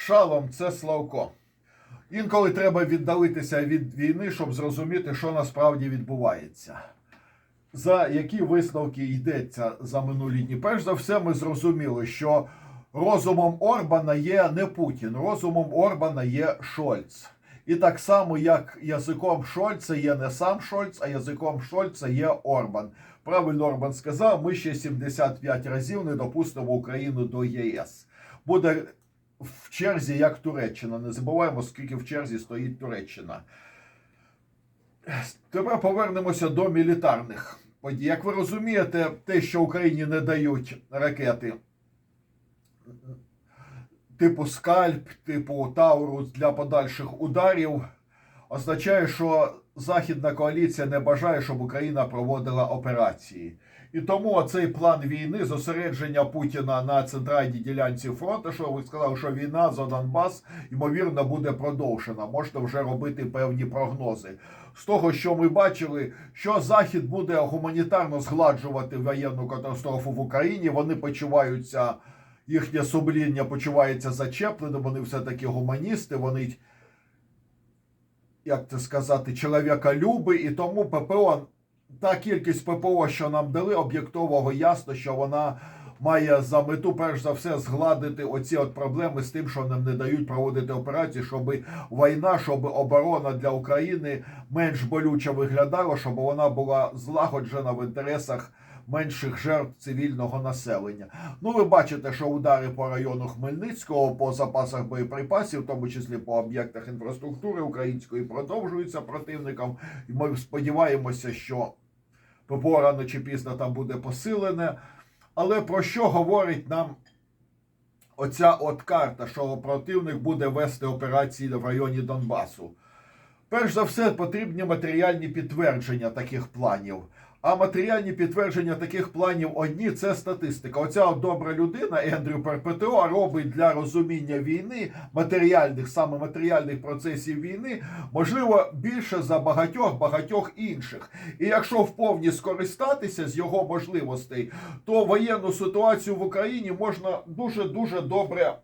Шалом це Славко. Інколи треба віддалитися від війни, щоб зрозуміти, що насправді відбувається. За які висновки йдеться за минулі дні? Перш за все, ми зрозуміли, що розумом Орбана є не Путін, розумом Орбана є Шольц. І так само, як язиком Шольца є не сам Шольц, а язиком Шольца є Орбан. Правильно Орбан сказав, ми ще 75 разів не допустимо Україну до ЄС. Буде в черзі як Туреччина. Не забуваємо, скільки в черзі стоїть Туреччина. Тепер повернемося до мілітарних подій. Як ви розумієте, те, що Україні не дають ракети типу скальп, типу Таурус для подальших ударів, означає, що Західна коаліція не бажає, щоб Україна проводила операції. І тому цей план війни, зосередження Путіна на центральній ділянці фронту, що ви сказали, що війна за Донбас, ймовірно, буде продовжена. Можете вже робити певні прогнози. З того, що ми бачили, що Захід буде гуманітарно згладжувати воєнну катастрофу в Україні, вони почуваються, їхнє сумління почувається зачепленим, вони все-таки гуманісти, вони, як це сказати, чоловіколюби, і тому ППО та кількість ППО, що нам дали, об'єктового ясно, що вона має за мету, перш за все, згладити оці от проблеми з тим, що нам не дають проводити операції, щоб війна, щоб оборона для України менш болюче виглядала, щоб вона була злагоджена в інтересах менших жертв цивільного населення. Ну, ви бачите, що удари по району Хмельницького, по запасах боєприпасів, в тому числі по об'єктах інфраструктури української, продовжуються противником. І ми сподіваємося, що ППО чи пізно там буде посилене. Але про що говорить нам оця от карта, що противник буде вести операції в районі Донбасу? Перш за все, потрібні матеріальні підтвердження таких планів. А матеріальні підтвердження таких планів одні це статистика. Оця добра людина Ендрю Перпетео робить для розуміння війни, матеріальних, саме матеріальних процесів війни, можливо, більше за багатьох багатьох інших. І якщо вповні скористатися з його можливостей, то воєнну ситуацію в Україні можна дуже дуже добре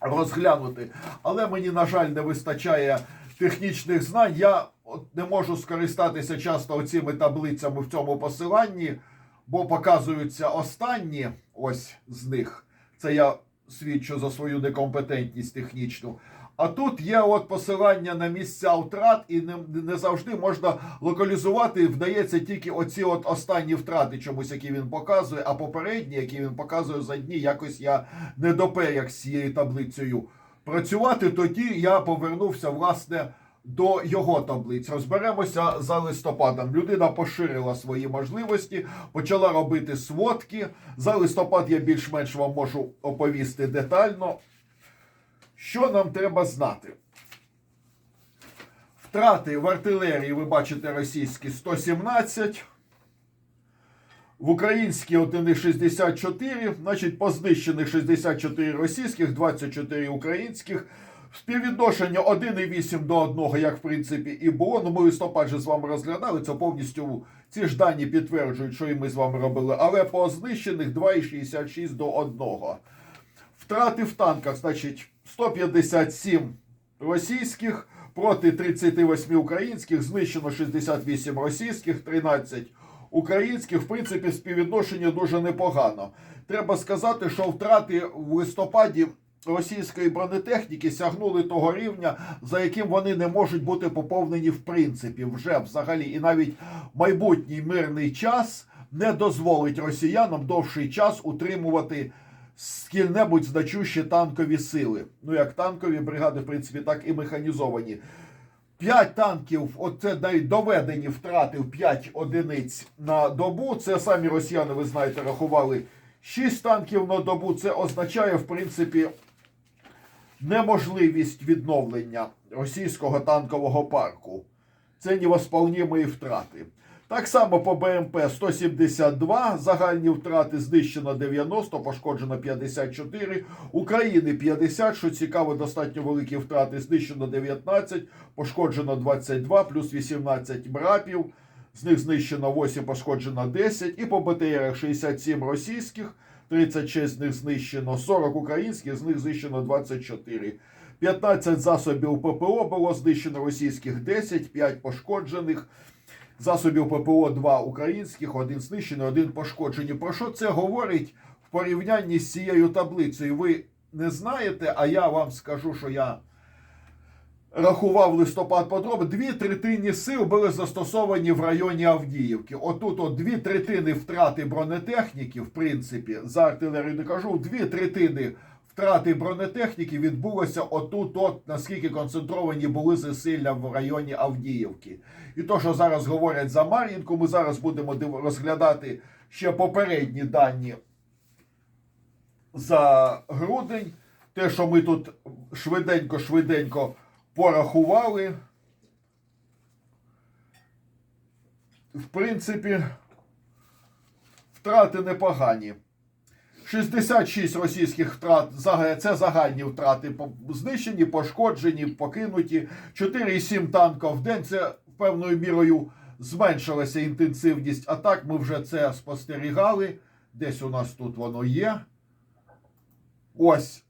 розглянути. Але мені, на жаль, не вистачає технічних знань. Я от не можу скористатися часто цими таблицями в цьому посиланні, бо показуються останні ось з них. Це я свідчу за свою некомпетентність технічну. А тут є от посилання на місця втрат, і не, не завжди можна локалізувати. Вдається тільки оці от останні втрати, чомусь які він показує, а попередні, які він показує за дні, якось я не допер з цією таблицею працювати. Тоді я повернувся власне до його таблиць. Розберемося за листопадом. Людина поширила свої можливості, почала робити сводки. За листопад я більш-менш вам можу оповісти детально. Що нам треба знати? Втрати в артилерії, ви бачите, російські 117. В українській одини 64, значить, по знищених 64 російських, 24 українських. Співвідношення 1,8 до 1, як в принципі і було. Ну, ми листопад же з вами розглядали. Це повністю ці ж дані підтверджують, що і ми з вами робили. Але по знищених 2,66 до 1. Втрати в танках, значить, 157 російських проти 38 українських, знищено 68 російських, 13 українських. В принципі, співвідношення дуже непогано. Треба сказати, що втрати в листопаді російської бронетехніки сягнули того рівня, за яким вони не можуть бути поповнені в принципі, вже взагалі, і навіть майбутній мирний час не дозволить росіянам довший час утримувати скіль-небудь значущі танкові сили. Ну як танкові бригади, в принципі, так і механізовані. П'ять танків, оце навіть доведені втрати в 5 одиниць на добу. Це самі росіяни, ви знаєте, рахували 6 танків на добу. Це означає, в принципі, неможливість відновлення російського танкового парку. Це невосполнімої втрати. Так само по БМП 172, загальні втрати знищено 90, пошкоджено 54. України 50, що цікаво, достатньо великі втрати, знищено 19, пошкоджено 22, плюс 18 брапів. З них знищено 8, пошкоджено 10. І по БТРах 67 російських, 36 з них знищено, 40 українських, з них знищено 24. 15 засобів ППО було знищено російських 10, 5 пошкоджених. Засобів ППО 2 українських, один знищений, один пошкоджений. Про що це говорить в порівнянні з цією таблицею? Ви не знаєте, а я вам скажу, що я рахував листопад подроби. Дві третини сил були застосовані в районі Авдіївки. Отут от дві третини втрати бронетехніки, в принципі, за артилерію не кажу, дві третини втрати бронетехніки відбулося отут, от наскільки концентровані були зусилля в районі Авдіївки. І то, що зараз говорять за Мар'їнку, ми зараз будемо розглядати ще попередні дані за грудень. Те, що ми тут швиденько-швиденько порахували. В принципі, втрати непогані. 66 російських втрат це загальні втрати знищені, пошкоджені, покинуті. 4,7 танків в день. Це певною мірою зменшилася інтенсивність атак. Ми вже це спостерігали. Десь у нас тут воно є. Ось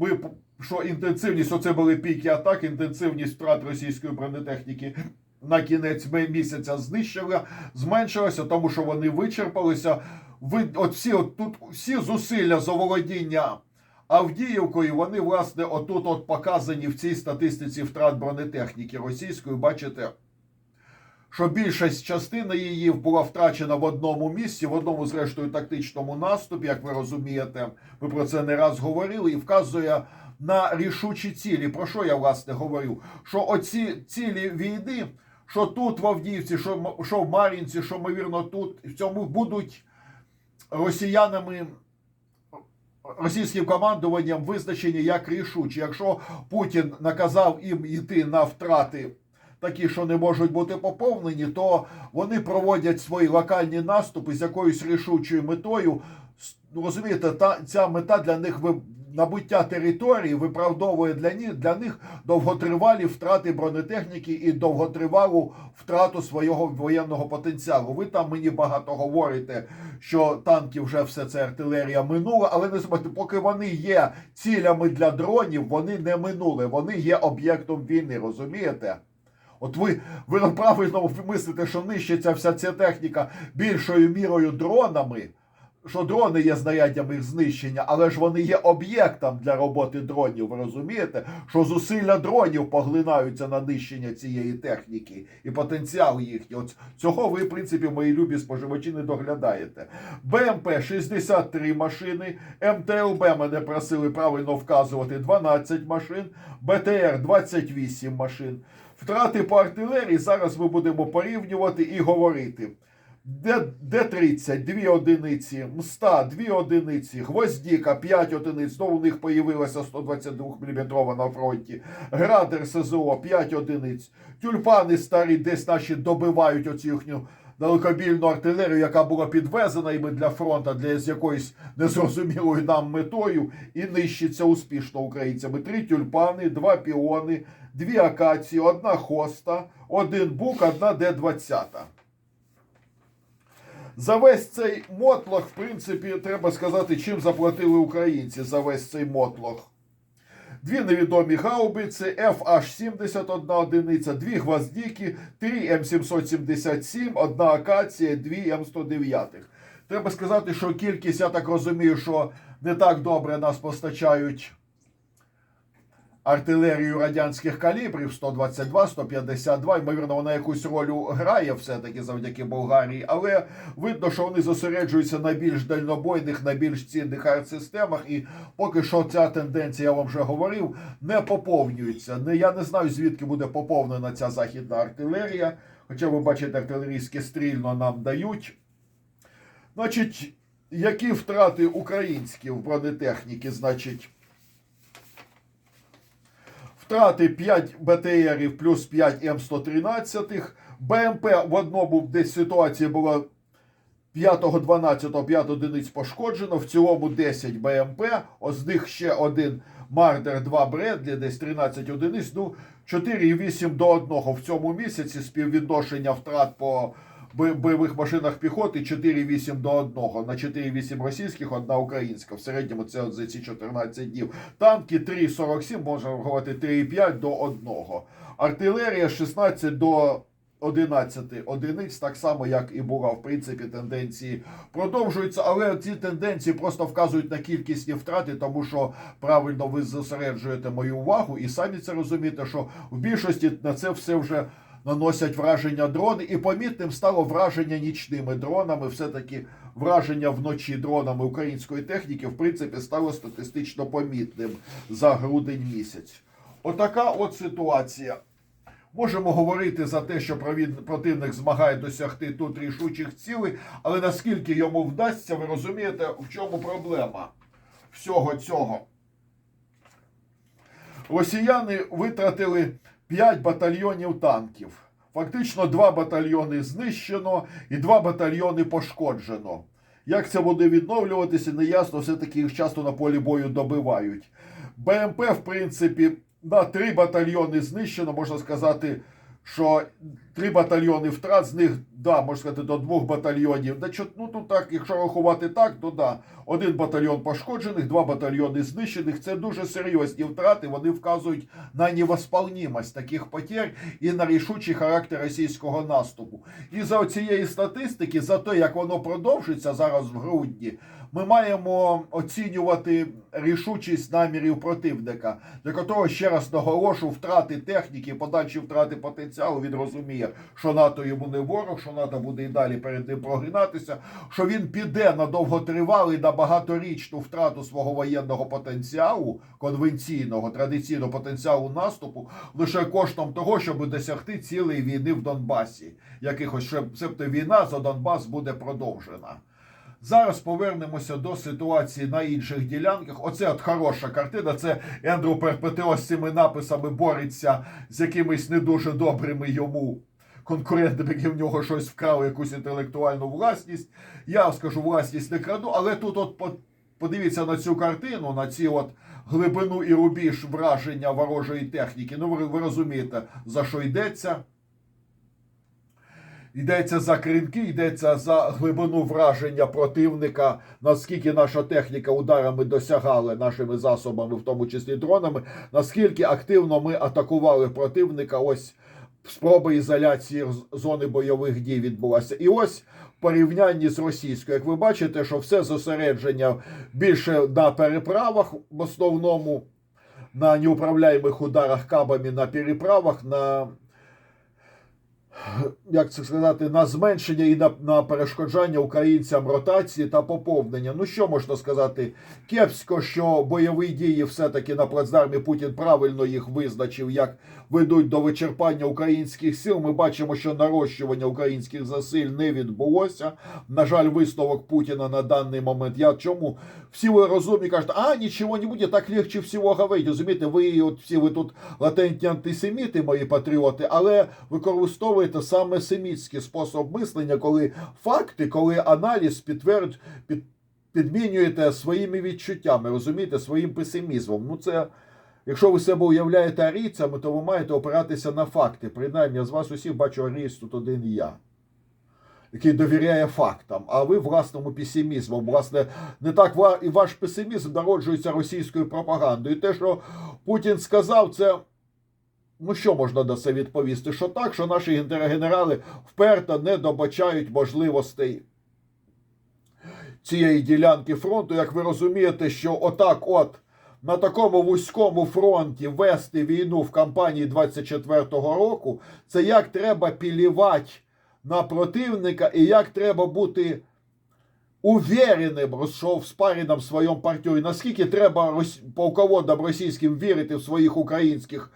п- що інтенсивність, оце були піки атак, інтенсивність втрат російської бронетехніки на кінець місяця знищила, зменшилася, тому що вони вичерпалися. Ви от от тут всі зусилля заволодіння Авдіївкою, вони власне отут от показані в цій статистиці втрат бронетехніки російської. Бачите, що більшість частини її була втрачена в одному місці, в одному, зрештою, тактичному наступі, як ви розумієте, ми про це не раз говорили, і вказує на рішучі цілі. Про що я власне говорю? Що оці цілі війни, що тут в Авдіївці, що, що в Мар'їнці, що, ймовірно, тут, в цьому будуть росіянами. Російським командуванням визначені як рішучі. Якщо Путін наказав їм йти на втрати такі, що не можуть бути поповнені, то вони проводять свої локальні наступи з якоюсь рішучою метою. Ну, Розумієте, та ця мета для них набуття території виправдовує для них, для них довготривалі втрати бронетехніки і довготривалу втрату свого воєнного потенціалу. Ви там мені багато говорите, що танки вже все це артилерія минула, але не забудьте, поки вони є цілями для дронів, вони не минули, вони є об'єктом війни, розумієте? От ви, ви правильно мислите, що нищиться вся ця техніка більшою мірою дронами, що дрони є знаряддям їх знищення, але ж вони є об'єктом для роботи дронів. Ви розумієте, що зусилля дронів поглинаються на нищення цієї техніки і потенціал їхній. От цього ви, в принципі, мої любі споживачі не доглядаєте. БМП 63 машини, МТЛБ мене просили правильно вказувати 12 машин, БТР 28 машин. Втрати по артилерії зараз ми будемо порівнювати і говорити. Д- Д-30 2 одиниці, МСТА 2 одиниці, Гвоздіка 5 одиниць, знову у них появилася 122 мм на фронті, Градер СЗО 5 одиниць, тюльпани старі десь наші добивають оцю їхню далекобільну артилерію, яка була підвезена іми для фронту, для з якоюсь незрозумілою нам метою, і нищиться успішно українцями. Три тюльпани, два піони, дві акації, одна хоста, один бук, одна Д-20. За весь цей мотлох, в принципі, треба сказати, чим заплатили українці за весь цей мотлох. Дві невідомі гаубиці, FH-71 одиниця, дві гвоздіки, три М777, одна акація, дві М109. Треба сказати, що кількість, я так розумію, що не так добре нас постачають артилерію радянських калібрів 122, 152. Ймовірно, вона якусь роль грає все-таки завдяки Болгарії, але видно, що вони зосереджуються на більш дальнобойних, на більш цінних артсистемах. І поки що ця тенденція, я вам вже говорив, не поповнюється. Не, я не знаю, звідки буде поповнена ця західна артилерія. Хоча ви бачите, артилерійське стрільно нам дають. Значить, які втрати українські в бронетехніки, значить. Втрати 5 БТРів плюс 5 М113. БМП в одному десь ситуації було 5-12, 5 одиниць пошкоджено. В цілому 10 БМП. З них ще один Мардер 2 Бредлі, десь 13 одиниць. Ну, 4,8 до 1 в цьому місяці співвідношення втрат по бойових машинах піхоти 4,8 до 1. На 4,8 російських, одна українська. В середньому це от за ці 14 днів. Танки 3,47, можна говорити 3,5 до 1. Артилерія 16 до 11 одиниць, так само, як і була, в принципі, тенденції продовжуються, але ці тенденції просто вказують на кількісні втрати, тому що правильно ви зосереджуєте мою увагу і самі це розумієте, що в більшості на це все вже наносять враження дрони, і помітним стало враження нічними дронами. Все-таки враження вночі дронами української техніки, в принципі, стало статистично помітним за грудень місяць. Отака от ситуація. Можемо говорити за те, що противник змагає досягти тут рішучих цілей, але наскільки йому вдасться, ви розумієте, в чому проблема всього цього. Росіяни витратили 5 батальйонів танків. Фактично, 2 батальйони знищено і 2 батальйони пошкоджено. Як це буде відновлюватися, неясно, все-таки їх часто на полі бою добивають. БМП, в принципі, на 3 батальйони знищено, можна сказати, що 3 батальйони втрат, з них, да, можна сказати, до 2 батальйонів. Ну, тут так, якщо рахувати так, то да, один батальйон пошкоджених, два батальйони знищених. Це дуже серйозні втрати. Вони вказують на невосполнимость таких потерь і на рішучий характер російського наступу. І за цієї статистики, за те, як воно продовжиться зараз в грудні, ми маємо оцінювати рішучість намірів противника, для якого ще раз наголошу втрати техніки, подальші втрати потенціалу. Він розуміє, що НАТО йому не ворог, що НАТО буде і далі перед ним прогинатися, що він піде на довготривалий, на багаторічну втрату свого воєнного потенціалу, конвенційного, традиційного потенціалу наступу, лише коштом того, щоб досягти цілої війни в Донбасі. Якихось щоб себто війна за Донбас буде продовжена. Зараз повернемося до ситуації на інших ділянках. Оце от хороша картина. Це Ендрю Перпетео з цими написами бореться з якимись не дуже добрими йому конкурентами, які в нього щось вкрали, якусь інтелектуальну власність. Я скажу, власність не краду, але тут от подивіться на цю картину, на ці от глибину і рубіж враження ворожої техніки. Ну, ви, ви розумієте, за що йдеться. Йдеться за кринки, йдеться за глибину враження противника, наскільки наша техніка ударами досягала нашими засобами, в тому числі дронами, наскільки активно ми атакували противника. Ось спроба ізоляції зони бойових дій відбулася. І ось в порівнянні з російською, як ви бачите, що все зосередження більше на переправах, в основному на неуправляємих ударах кабами на переправах, на як це сказати, на зменшення і на, на перешкоджання українцям ротації та поповнення. Ну що можна сказати? Кепсько, що бойові дії все-таки на плацдармі Путін правильно їх визначив, як ведуть до вичерпання українських сил. Ми бачимо, що нарощування українських засиль не відбулося. На жаль, висновок Путіна на даний момент. Я чому всі ви розумні кажуть, а нічого не буде, так легче всього говорити. Розумієте, ви от всі ви тут латентні антисеміти, мої патріоти, але використовуєте саме семітський спосіб мислення, коли факти, коли аналіз підтверджує, під, підмінюєте своїми відчуттями, розумієте, своїм песимізмом. Ну це. Якщо ви себе уявляєте арійцями, то ви маєте опиратися на факти. Принаймні, я з вас усіх бачу арієць тут один я, який довіряє фактам, а ви власному песимізму. Власне, не так і ваш песимізм народжується російською пропагандою. І те, що Путін сказав, це. Ну, що можна на це відповісти? Що так, що наші генера- генерали вперто не добачають можливостей цієї ділянки фронту. Як ви розумієте, що отак, от на такому вузькому фронті вести війну в кампанії 24-го року, це як треба пілівати на противника і як треба бути увереним, що в спаренном своєму партнері, наскільки треба полководам російським вірити в своїх українських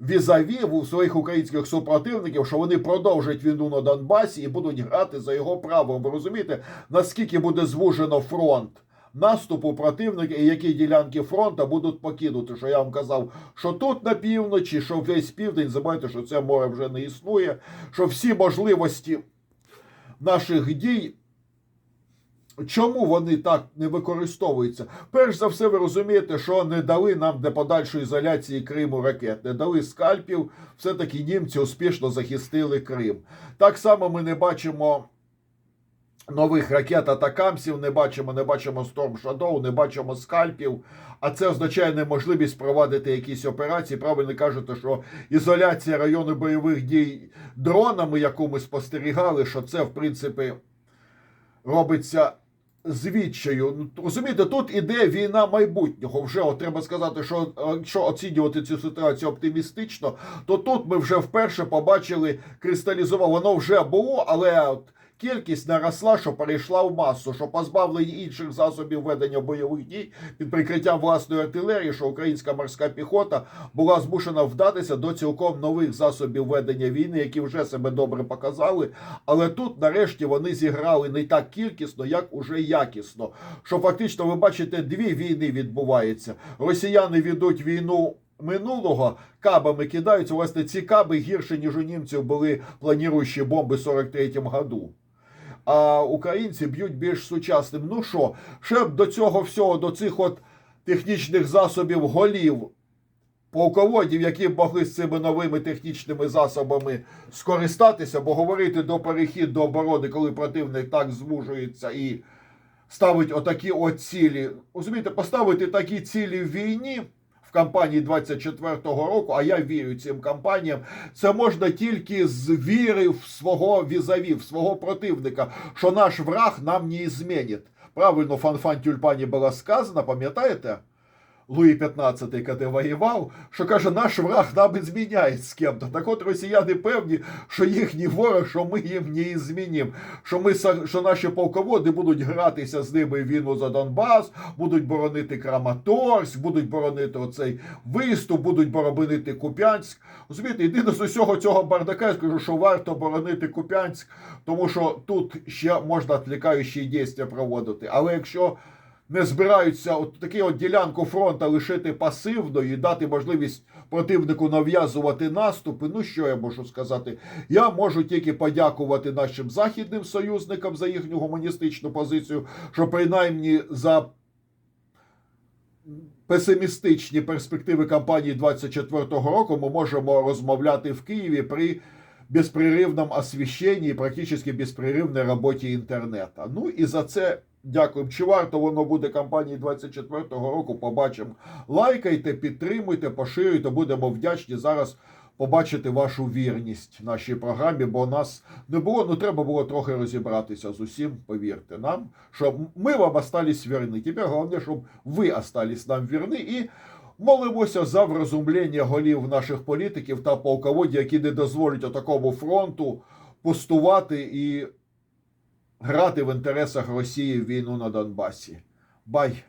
візаві, в своїх українських супротивників, що вони продовжать війну на Донбасі і будуть грати за його правом. Ви розумієте, наскільки буде звужено фронт наступу противника і які ділянки фронту будуть покинути. Що я вам казав, що тут на півночі, що весь південь, забувайте, що це море вже не існує, що всі можливості наших дій Чому вони так не використовуються? Перш за все, ви розумієте, що не дали нам для подальшої ізоляції Криму ракет, не дали скальпів. Все-таки німці успішно захистили Крим. Так само ми не бачимо нових ракет атакамсів, не бачимо, не бачимо Storm Shadow, не бачимо скальпів. А це означає неможливість проводити якісь операції. Правильно кажете, що ізоляція району бойових дій дронами, яку ми спостерігали, що це в принципі робиться з відчаю. Ну, Розумієте, тут іде війна майбутнього. Вже от треба сказати, що е, якщо оцінювати цю ситуацію оптимістично, то тут ми вже вперше побачили кристалізував. Воно вже було, але от кількість наросла, що перейшла в масу, що позбавлені інших засобів ведення бойових дій під прикриттям власної артилерії, що українська морська піхота була змушена вдатися до цілком нових засобів ведення війни, які вже себе добре показали. Але тут, нарешті, вони зіграли не так кількісно, як уже якісно. Що фактично, ви бачите, дві війни відбуваються. Росіяни ведуть війну. Минулого кабами кидаються. Власне, ці каби гірше, ніж у німців були планіруючі бомби в 43-му году. А українці б'ють більш сучасним. Ну що, ще б до цього всього, до цих от технічних засобів голів полководів, які могли з цими новими технічними засобами скористатися, бо говорити до перехід до оборони, коли противник так звужується і ставить отакі от цілі. Розумієте, поставити такі цілі в війні. В кампанії 24-го року, а я вірю цим кампаніям, це можна тільки з віри в свого візаві, в свого противника, що наш враг нам не змінить. Правильно, Фанфан Тюльпані було сказано, пам'ятаєте? Луї 15, коли воював, що каже, наш враг нам і зміняє з ким-то. Так от росіяни певні, що їхній ворог, що ми їм не змінимо, що ми що наші полководи будуть гратися з ними війну за Донбас, будуть боронити Краматорськ, будуть боронити оцей виступ, будуть боронити Куп'янськ. Розумієте, єдине з усього цього бардака, я скажу, що варто боронити Куп'янськ, тому що тут ще можна відвлікаючі дійства проводити. Але якщо не збираються от таку от ділянку фронту лишити пасивною і дати можливість противнику нав'язувати наступи. Ну що я можу сказати? Я можу тільки подякувати нашим західним союзникам за їхню гуманістичну позицію, що принаймні за песимістичні перспективи кампанії 24-го року ми можемо розмовляти в Києві при безпреривном освіщенні і практично безпреривній роботі інтернету. Ну і за це дякуємо. Чи варто воно буде кампанії 24-го року? Побачимо. Лайкайте, підтримуйте, поширюйте. Будемо вдячні зараз. Побачити вашу вірність нашій програмі, бо нас не було. Ну треба було трохи розібратися з усім. Повірте нам, що ми вам остались вірні. Тепер головне, щоб ви остались нам вірні і молимося за врозумління голів наших політиків та полководів, які не дозволять такому фронту пустувати і грати в інтересах Росії війну на Донбасі. Бай!